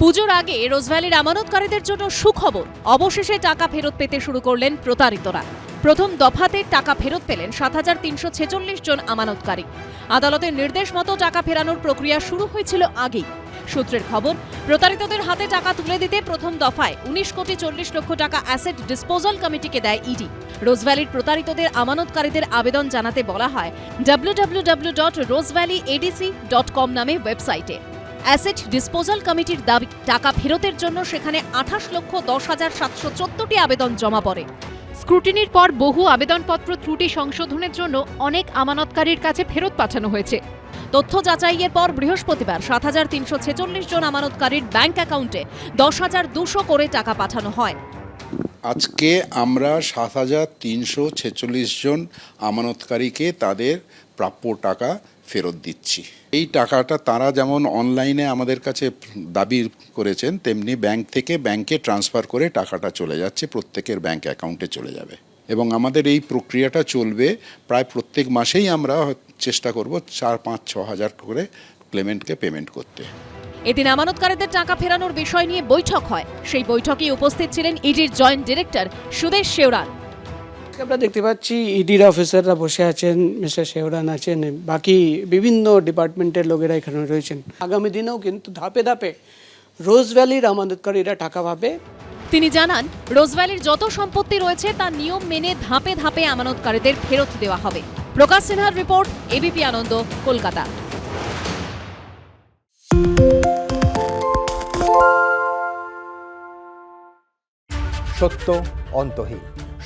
পুজোর আগে রোজভ্যালির আমানতকারীদের জন্য সুখবর। অবশেষে টাকা ফেরত পেতে শুরু করলেন প্রতারিতরা। প্রথম দফাতে টাকা ফেরত পেলেন সাত হাজার তিনশো ছেচল্লিশ জন আমানতকারী। আদালতের নির্দেশ মতো টাকা ফেরানোর প্রক্রিয়া শুরু হয়েছিল আগেই। সূত্রের খবর, প্রতারিতদের হাতে টাকা তুলে দিতে প্রথম দফায় উনিশ কোটি চল্লিশ লক্ষ টাকা অ্যাসেট ডিসপোজাল কমিটিকে দেয় ইডি। রোজভ্যালির প্রতারিতদের আমানতকারীদের আবেদন জানাতে বলা হয়, W W W dot Rosevalley ADC dot com নামে ওয়েবসাইটে। অ্যাসেট ডিসপোজাল কমিটির দাবি, টাকা ফেরতের জন্য সেখানে আঠাশ লক্ষ দশ হাজার সাতশো চোদ্দটি আবেদন জমা পড়ে। স্ক্রুটিনির পর বহু আবেদনপত্র ত্রুটি সংশোধনের জন্য অনেক আমানতকারীর কাছে ফেরত পাঠানো হয়েছে। তথ্য যাচাইয়ের পর বৃহস্পতিবার সাত হাজার তিনশো ছেচল্লিশ জন আমানতকারীর ব্যাংক অ্যাকাউন্টে দশ হাজার দুশো করে টাকা পাঠানো হয়। আজকে আমরা সাত হাজার তিনশো ছেচল্লিশ জন আমানতকারীকে তাদের প্রাপ্য টাকা ফেরত দিচ্ছি। এই টাকাটা তারা যেমন অনলাইনে আমাদের কাছে দাবি করেছেন, তেমনি ব্যাংক থেকে ব্যাংকে ট্রান্সফার করে টাকাটা চলে যাচ্ছে, প্রত্যেকের ব্যাংক অ্যাকাউন্টে চলে যাবে। এবং আমাদের এই প্রক্রিয়াটা চলবে প্রায় প্রত্যেক মাসেই আমরা চেষ্টা করব চার, পাঁচ, ছ হাজার করে ক্লেমেন্টকে পেমেন্ট করতে। এদিন আমানতকারীদের টাকা ফেরানোর বিষয় নিয়ে বৈঠক হয়। সেই বৈঠকে উপস্থিত ছিলেন ইডির জয়েন্ট ডিরেক্টর সুদেশ শেওরান আমরা দেখতে পাচ্ছি ইডির অফিসাররা বসে আছেন মিস্টার শেওরান আছেন বাকি বিভিন্ন ডিপার্টমেন্টের লোকেরা এখানে রয়েছেন। আগামী দিনেও কিন্তু ধাপে ধাপে রোজ ভ্যালির আমানতকারীরা টাকা পাবে। তিনি জানান রোজভ্যালির যত সম্পত্তি রয়েছে তার নিয়ম মেনে ধাপে ধাপে আমানতকারীদের ফেরত দেওয়া হবে। প্রকাশ সিনহার রিপোর্ট এবিপি আনন্দ কলকাতা। সত্য অন্তহীন।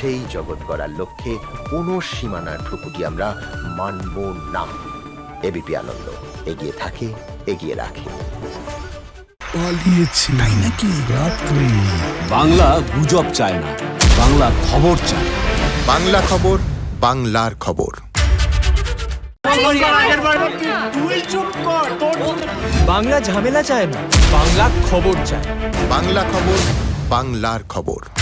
সেই জগৎ গড়ার লক্ষ্যে কোনো সীমানার ঠুকুটি আমরা মানব না। এবিপি আনন্দ এগিয়ে থাকে এগিয়ে রাখে। পালিয়েছে। তাই নাকি? রাত্রে। বাংলা গুজব চায় না বাংলা খবর চায় বাংলা খবর বাংলার খবর। বাংলা ঝামেলা চায় না বাংলা খবর চায় বাংলা খবর বাংলার খবর।